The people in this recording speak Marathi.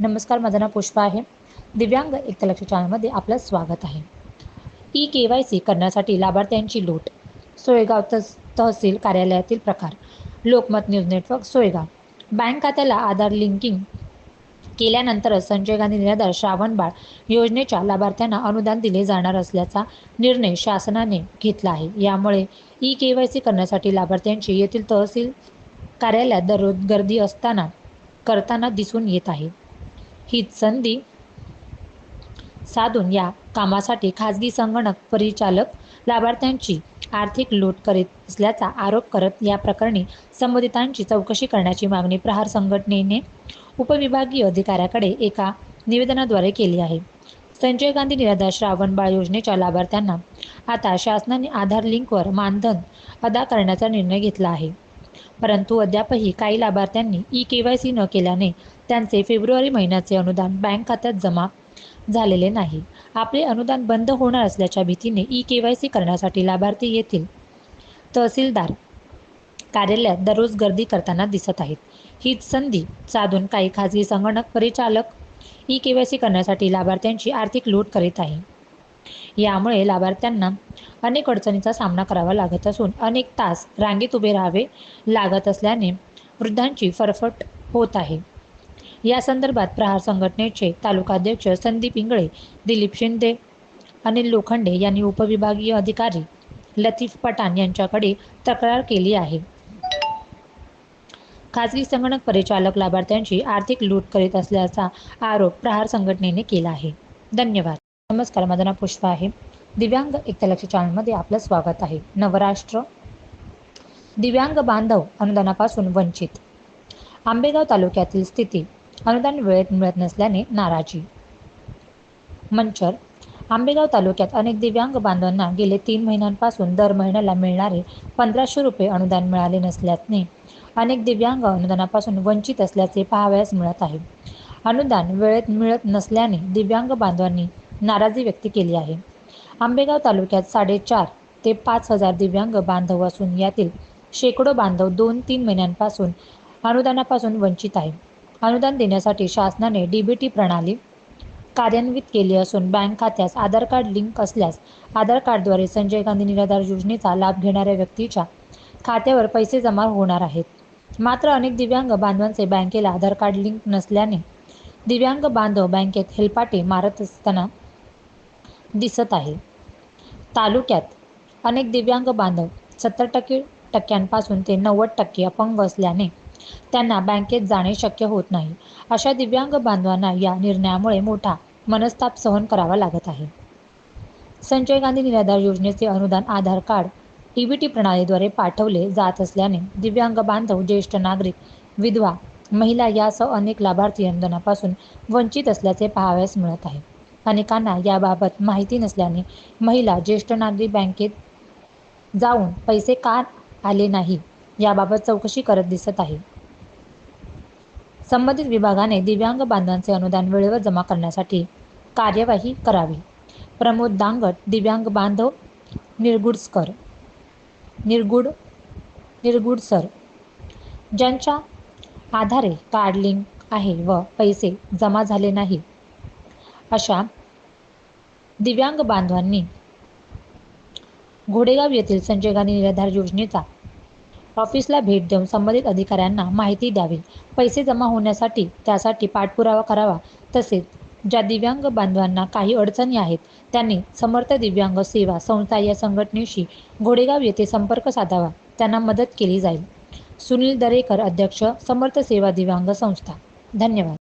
नमस्कार माझं नाव पुष्पा आहे. दिव्यांग एकतलक्ष चॅनलमध्ये आपलं स्वागत आहे. ई के वाय सी करण्यासाठी लाभार्थ्यांची लूट सोयगाव तस तहसील कार्यालयातील प्रकार Lokmat news network Soygaon. Bank खात्याला आधार लिंकिंग केल्यानंतरच संजय गांधी निराधार श्रावणबाळ योजनेच्या लाभार्थ्यांना अनुदान दिले जाणार असल्याचा निर्णय शासनाने घेतला आहे. यामुळे ई के वाय सी करण्यासाठी लाभार्थ्यांची येथील तहसील कार्यालयात दररोज गर्दी असताना करताना दिसून येत आहे. हीच संधी साधून या कामासाठी खाजगी संगणक परिचालक लाभार्थ्यांची आर्थिक लूट करीत असल्याचा आरोप करत या प्रकरणी संबंधितांची चौकशी करण्याची मागणी प्रहार संघटनेने उपविभागीय अधिकाऱ्याकडे एका निवेदनाद्वारे केली आहे. संजय गांधी निराधार श्रावण बाळ योजनेच्या लाभार्थ्यांना आता शासनाने आधार लिंकवर मानधन अदा करण्याचा निर्णय घेतला आहे. परंतु अद्यापही काही लाभार्थ्यांनी ई के वाय सी न केल्याने त्यांचे फेब्रुवारी महिन्याचे अनुदान बँक खात्यात जमा झालेले नाही. आपले अनुदान बंद होणार असल्याच्या भीतीने ई के वाय सी करण्यासाठी लाभार्थी येथील तहसीलदार कार्यालयात दररोज गर्दी करताना दिसत आहेत. हीच संधी साधून काही खाजगी संगणक परिचालक ई के वाय सी करण्यासाठी लाभार्थ्यांची आर्थिक लूट करीत आहे. यामुळे लाभार्थ्यांना अनेक अडचणींचा सामना करावा लागत असून अनेक तास रांगेत उभे राहावे लागत असल्याने वृद्धांची फरफट होत आहे. या संदर्भात प्रहार संघटनेचे तालुकाध्यक्ष संदीप इंगळे दिलीप शिंदे अनिल लोखंडे यांनी उपविभागीय अधिकारी लतीफ पठाण यांच्याकडे तक्रार केली आहे. खाजगी संगणक परिचालक लाभार्थ्यांची आर्थिक लूट करीत असल्याचा आरोप प्रहार संघटनेने केला आहे. धन्यवाद. नमस्कार. माझं नाव पुष्पा आहे. दिव्यांग एकलक्ष चॅनलमध्ये आपलं स्वागत आहे. नवराष्ट्र. दिव्यांग बांधव अनुदानापासून वंचित. आंबेगाव तालुक्यातील स्थिती अनुदान वेळेत मिळत नसल्याने नाराजी. मंचर आंबेगाव तालुक्यात अनेक दिव्यांग बांधवांना गेले तीन महिन्यांपासून दर महिन्याला मिळणारे पंधराशे रुपये अनुदान मिळाले नसल्याने अनेक दिव्यांग अनुदानापासून वंचित असल्याचे पाहावयास मिळत आहे. अनुदान वेळेत मिळत नसल्याने दिव्यांग बांधवांनी नाराजी व्यक्त केली आहे. आंबेगाव तालुक्यात साडेचार ते पाच हजार दिव्यांग बांधव असून यातील शेकडो बांधव दोन तीन महिन्यांपासून अनुदानापासून वंचित आहे अनुदान देण्यासाठी शासनाने डीबीटी प्रणाली कार्यान्वित केली असून बँक खात्यास आधार कार्ड लिंक असल्यास आधार कार्डद्वारे संजय गांधी निराधार योजनेचा लाभ घेणाऱ्या व्यक्तीच्या खात्यावर पैसे जमा होणार आहेत. मात्र अनेक दिव्यांग बांधवांचे बँकेला आधार कार्ड लिंक नसल्याने दिव्यांग बांधव बँकेत हेलपाटे मारत असताना दिसत आहे. तालुक्यात अनेक दिव्यांग बांधव सत्तर टक्के टक्क्यांपासून ते नव्वद टक्के अपंग असल्याने त्यांना बँकेत जाणे शक्य होत नाही. अशा दिव्यांग बांधवांना या निर्णयामुळे मोठा मनस्ताप सहन करावा लागत आहे. संजय गांधी निराधार योजनेचे अनुदान आधार कार्ड टीबीटी प्रणालीद्वारे पाठवले जात असल्याने दिव्यांग बांधव ज्येष्ठ नागरिक विधवा महिला यासह अनेक लाभार्थी अनुदानापासून वंचित असल्याचे पाहावयास मिळत आहे. अनेकांना याबाबत माहिती नसल्याने महिला ज्येष्ठ नागरिक बँकेत जाऊन पैसे का आले नाही याबाबत चौकशी करत दिसत आहे. संबंधित विभागाने दिव्यांग बांधवांचे अनुदान वेळेवर जमा करण्यासाठी कार्यवाही करावी. प्रमोद दांगट दिव्यांग बांधव निरगुडसकर निरगुड निरगुडसर ज्यांच्या आधारे कार्ड लिंक आहे व पैसे जमा झाले नाही अशा दिव्यांग बांधवांनी घोडेगाव येथील संजय गांधी निराधार योजनेचा ऑफिसला भेट देऊन संबंधित अधिकाऱ्यांना माहिती द्यावी. पैसे जमा होण्यासाठी त्यासाठी पाठपुरावा करावा. तसेच ज्या दिव्यांग बांधवांना काही अडचणी आहेत त्यांनी समर्थ दिव्यांग सेवा संस्था या संघटनेशी घोडेगाव येथे संपर्क साधावा. त्यांना मदत केली जाईल. सुनील दरेकर अध्यक्ष समर्थ सेवा दिव्यांग संस्था. धन्यवाद.